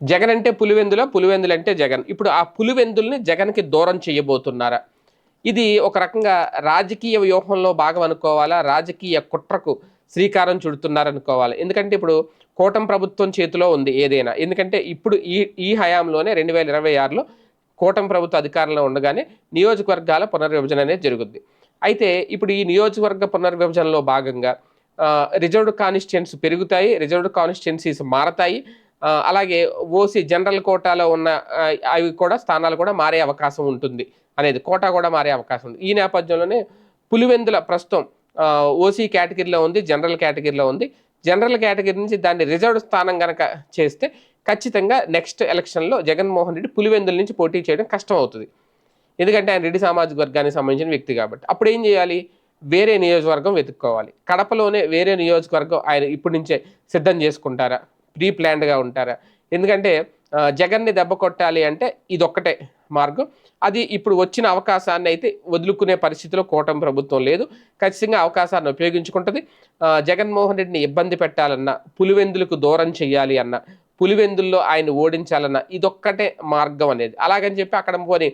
జగన్ అంటే పులివెందుల? పులివెందులు అంటే జగన్. ఇప్పుడు ఆ పులివెందుల్ని జగన్కి దూరం చేయబోతున్నారా? ఇది ఒక రకంగా రాజకీయ వ్యూహంలో భాగం అనుకోవాలా? రాజకీయ కుట్రకు శ్రీకారం చుడుతున్నారనుకోవాలి? ఎందుకంటే ఇప్పుడు కూటమి ప్రభుత్వం చేతిలో ఉంది ఏదైనా. ఎందుకంటే ఇప్పుడు ఈ ఈ హయాంలోనే రెండు వేల ఇరవై ఆరులో కూటమి ప్రభుత్వ అధికారంలో ఉండగానే నియోజకవర్గాల పునర్విభజన అనేది జరుగుద్ది. అయితే ఇప్పుడు ఈ నియోజకవర్గ పునర్విభజనలో భాగంగా రిజర్వ్డ్ కాన్స్టిట్యున్సీ పెరుగుతాయి. రిజర్వ్డ్ కాన్స్టిట్యున్సీస్ మారతాయి. అలాగే ఓసీ జనరల్ కోటాలో ఉన్న అవి కూడా స్థానాలు కూడా మారే అవకాశం ఉంటుంది అనేది కోటా కూడా మారే అవకాశం ఉంది. ఈ నేపథ్యంలోనే పులివెందుల ప్రస్తుతం ఓసీ కేటగిరీలో ఉంది జనరల్ కేటగిరీలో ఉంది. జనరల్ కేటగిరీ నుంచి దాన్ని రిజర్వ్డ్ స్థానం కనుక చేస్తే ఖచ్చితంగా నెక్స్ట్ ఎలక్షన్లో జగన్మోహన్ రెడ్డి పులివెందుల నుంచి పోటీ చేయడం కష్టం అవుతుంది ఎందుకంటే ఆయన రెడ్డి సామాజిక వర్గానికి సంబంధించిన వ్యక్తి కాబట్టి. అప్పుడు ఏం చేయాలి? వేరే నియోజకవర్గం వెతుక్కోవాలి. కడపలోనే వేరే నియోజకవర్గం ఆయన ఇప్పటి నుంచే సిద్ధం చేసుకుంటారా? ప్రీ ప్లాన్డ్గా ఉంటారా. ఎందుకంటే జగన్ని దెబ్బ కొట్టాలి అంటే ఇదొక్కటే మార్గం. అది ఇప్పుడు వచ్చిన అవకాశాన్ని అయితే వదులుకునే పరిస్థితిలో కూటమి ప్రభుత్వం లేదు. ఖచ్చితంగా అవకాశాన్ని ఉపయోగించుకుంటుంది. జగన్మోహన్ రెడ్డిని ఇబ్బంది పెట్టాలన్నా పులివెందులకు దూరం చేయాలి అన్న పులివెందుల్లో ఆయన ఓడించాలన్న ఇదొక్కటే మార్గం అనేది. అలాగని చెప్పి అక్కడ పోని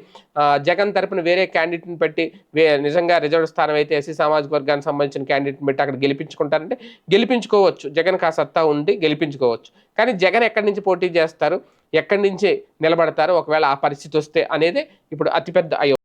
జగన్ తరపున వేరే క్యాండిడేట్ని పెట్టి వే నిజంగా రిజర్వ్ స్థానం అయితే ఎస్సీ సామాజిక వర్గానికి సంబంధించిన క్యాండిడేట్ని పెట్టి అక్కడ గెలిపించుకుంటారంటే గెలిపించుకోవచ్చు. జగన్కి ఆ సత్తా ఉండి గెలిపించుకోవచ్చు. కానీ జగన్ ఎక్కడి నుంచి పోటీ చేస్తారు? ఎక్కడి నుంచి నిలబడతారు? ఒకవేళ ఆ పరిస్థితి వస్తే అనేది ఇప్పుడు అతిపెద్ద అయ్యో